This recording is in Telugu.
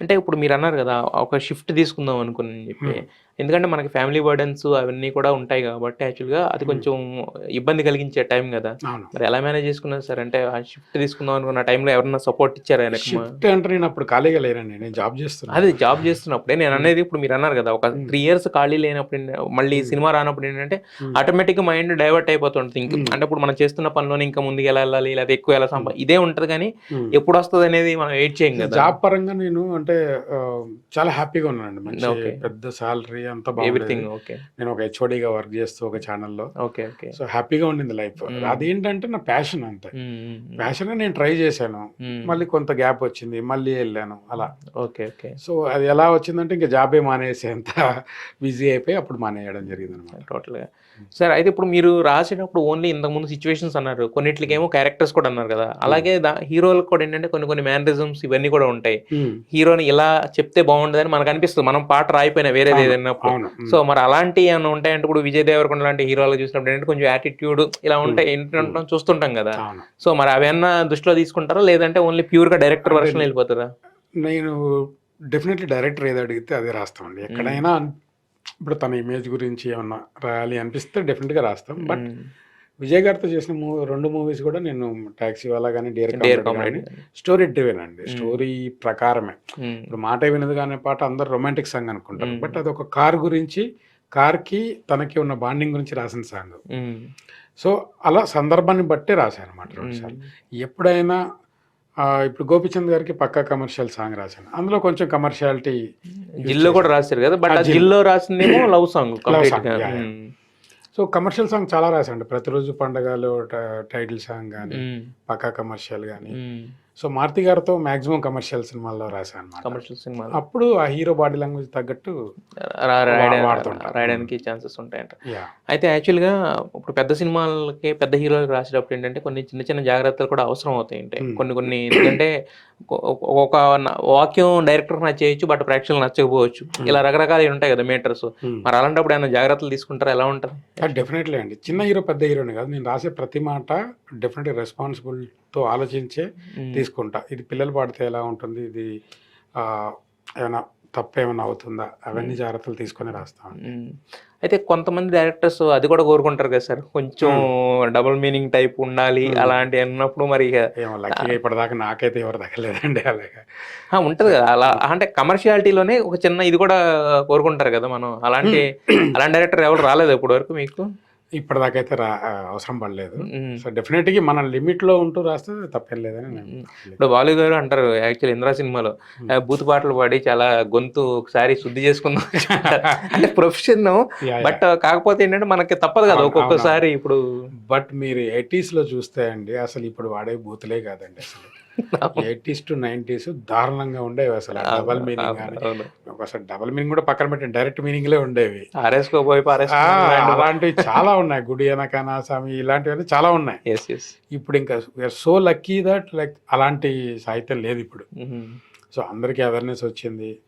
అంటే ఇప్పుడు మీరు అన్నారు కదా ఒక షిఫ్ట్ తీసుకుందాం అనుకుని చెప్పి. ఎందుకంటే మనకి ఫ్యామిలీ బర్డన్స్ అవన్నీ కూడా ఉంటాయి కాబట్టి యాక్చువల్గా అది కొంచెం ఇబ్బంది కలిగించే టైం కదా. మరి ఎలా మేనేజ్ చేసుకున్నారు సార్ అంటే ఆ షిఫ్ట్ తీసుకుందాం అనుకున్న టైంలో ఎవరన్నా సపోర్ట్ ఇచ్చారా షిఫ్ట్ అంటే నేను అప్పుడు ఖాళీగా లేనండి నేను జాబ్ చేస్తున్నాను అదే జాబ్ చేస్తున్నప్పుడే నేను అనేది ఇప్పుడు మీరు అన్నారు కదా ఒక త్రీ ఇయర్స్ ఖాళీ లేనప్పుడు మళ్ళీ సినిమా రానప్పుడు ఏంటంటే. ఆటోమేటిక్ మైండ్ డైవర్ట్ అయిపోతుంది ఇంక Hmm. అంటే ఇప్పుడు మనం చేస్తున్న పనిలోనే ఇంకా ముందుకు ఎలా వెళ్ళాలి లేదా ఎక్కువ ఎలా సంపా ఇదే ఉంటది కానీ. ఎప్పుడు వస్తుంది అనేది మనం వెయిట్ చేయం కదా. జాబ్ పరంగా నేను అంటే చాలా హ్యాపీగా ఉన్నానండి. మంచి. పెద్ద సాలరీ అంతా బాగుంది ఎవ్రీథింగ్ ఓకే. నేను ఒక హెచ్ఓడిగా వర్క్ చేస్తూ ఒక ఛానల్లో. Okay okay. సో హ్యాపీగా ఉండింది లైఫ్. అదేంటంటే నా ప్యాషన్ అంతే. ప్యాషన్ నేను ట్రై చేశాను. మళ్ళీ కొంత గ్యాప్ వచ్చింది. మళ్ళీ వెళ్ళాను. అలా. Okay okay. సో అది ఎలా వచ్చిందంటే ఇంకా జాబే మానేసేంత బిజీ అయిపోయి అప్పుడు మానేయడం జరిగింది అనమాట టోటల్గా సార్ అయితే ఇప్పుడు మీరు రాసేటప్పుడు ఓన్లీ ఇంతకు ముందు సిచ్యువేషన్స్ అన్నారు. కొన్నిట్లకేమో క్యారెక్టర్స్ కూడా అన్నారు కదా. అలాగే హీరోలకు కూడా ఏంటంటే కొన్ని కొన్ని మేనరిజమ్స్ ఇవన్నీ కూడా ఉంటాయి. హీరోని ఇలా చెప్తే బాగుండదని మనకు అనిపిస్తుంది. మనం పాట రాయిపోయినా వేరేది ఏదైనా సో మరి అలాంటి ఏమైనా ఉంటాయంటే ఇప్పుడు విజయ్ దేవరకొండ లాంటి హీరోలు చూసినప్పుడు ఏంటంటే కొంచెం యాటిట్యూడ్ ఇలా ఉంటాయి. ఏంటంటే చూస్తుంటాం కదా. సో మరి అవన్నీ దృష్టిలో తీసుకుంటారా? లేదంటే ఓన్లీ ప్యూర్గా డైరెక్టర్ వర్షన్ వెళ్ళిపోతారా? నేను డెఫినెట్లీ డైరెక్టర్ ఏది అడిగితే అదే రాస్తామండి. ఎక్కడైనా ఇప్పుడు తన ఇమేజ్ గురించి ఏమన్నా రాయాలి అనిపిస్తే డెఫినెట్గా రాస్తాం. బట్. విజయ్ గారితో చేసిన మూవీ రెండు మూవీస్ కూడా నేను టాక్సీ వాళ్ళ కానీ డియర్ కామెడీ. స్టోరీ డ్రివెన్ అండి Hmm. స్టోరీ ప్రకారమే మ్మ్. ఇప్పుడు మాట వినదు కానీ పాట అందరు రొమాంటిక్ సాంగ్ అనుకుంటారు Hmm. బట్ అది ఒక కార్ గురించి కార్కి తనకి ఉన్న బాండింగ్ గురించి రాసిన సాంగ్. సో అలా సందర్భాన్ని బట్టే రాశాను అనమాట రెండుసార్లు ఎప్పుడైనా ఆ, ఇప్పుడు గోపిచంద్ గారికి పక్కా కమర్షియల్ సాంగ్ రాశాను అందులో కొంచెం కమర్షియాలిటీ జిల్లో కూడా రాశారు కదా బట్. జిల్లో రాసిందేమో love song complete song, so commercial song చాలా రాశాను ప్రతిరోజు పండగలో టైటిల్ సాంగ్ కానీ. పక్కా కమర్షియల్ కానీ. సో మారుతి గారితో మాక్సిమం కమర్షియల్ సినిమాల్లో రాశాను అనమాట కమర్షియల్ సినిమా అప్పుడు ఆ హీరో బాడీ లాంగ్వేజ్ తగ్గట్టు. రాయడానికి ఛాన్సెస్ ఉంటాయంట. అయితే యాక్చువల్గా ఇప్పుడు పెద్ద సినిమాలకి పెద్ద హీరోలకు రాసేటప్పుడు ఏంటంటే కొన్ని చిన్న చిన్న జాగ్రత్తలు కూడా అవసరం అవుతాయి అంటే Hmm. కొన్ని కొన్ని ఎందుకంటే ఒక- వాక్యం డైరెక్టర్ నచ్చేయచ్చు బట్ ప్రేక్షకులు నచ్చకపోవచ్చు. ఇలా రకరకాలు ఉంటాయి కదా మీటర్స్. మరి అలాంటప్పుడు ఏమైనా జాగ్రత్తలు తీసుకుంటారా? ఎలా ఉంటుంది? డెఫినెట్లీ అండి. చిన్న హీరో పెద్ద హీరోని కాదు. నేను రాసే ప్రతి మాట డెఫినెట్లీ రెస్పాన్సిబుల్తో ఆలోచించే తీసుకుంటా. ఇది పిల్లలు పాడితే ఎలా ఉంటుంది? ఇది ఆ, ఏమైనా తప్పు ఏమైనా అవుతుందా? అవన్నీ జాగ్రత్తలు తీసుకొని రాస్తాను మ్మ్. అయితే కొంతమంది డైరెక్టర్స్ అది కూడా కోరుకుంటారు కదా సార్? కొంచెం డబుల్ మీనింగ్ టైప్ ఉండాలి. అలాంటి అన్నప్పుడు మరి లక్కీగా ఇప్పటిదాకా నాకైతే ఎవరు తగ్గలేదండి అలాగా. ఉంటది కదా. అలా అంటే కమర్షియాలిటీలోనే ఒక చిన్న ఇది కూడా కోరుకుంటారు కదా మనం. అలాంటి అలాంటి డైరెక్టర్ ఎవరు రాలేదు ఇప్పటి వరకు మీకు? ఇప్పటిదాకా అయితే రా అవసరం పడలేదు. సో డెఫినెట్గా మన లిమిట్లో ఉంటూ రాస్తే తప్పేం లేదని ఇప్పుడు బాలు గారు అంటారు యాక్చువల్ ఇంద్రా సినిమాలో బూత్ పాటలు పాడి చాలా గొంతు ఒకసారి శుద్ధి చేసుకుందాం అంటే ప్రొఫెషన్ బట్ కాకపోతే ఏంటంటే మనకి తప్పదు కదా ఒక్కొక్కసారి ఇప్పుడు. బట్ మీరు ఎయిటీస్లో చూస్తే అండి అసలు ఇప్పుడు వాడే బూతులే కాదండి అసలు. ఎయిటీస్ టు నైన్టీస్ దారుణంగా ఉండేవి అసలు డబల్ మీనింగ్. అసలు డబల్ మీనింగ్ కూడా పక్కన పెట్టి డైరెక్ట్ మీనింగ్లే ఉండేవి. అలాంటివి చాలా ఉన్నాయి. గుడి అనకనా స్వామి ఇలాంటివన్నీ చాలా ఉన్నాయి. ఇప్పుడు ఇంకా సో లక్కీ దట్ లైక్ అలాంటి సాహిత్యం లేదు ఇప్పుడు. సో అందరికీ అవేర్నెస్ వచ్చింది.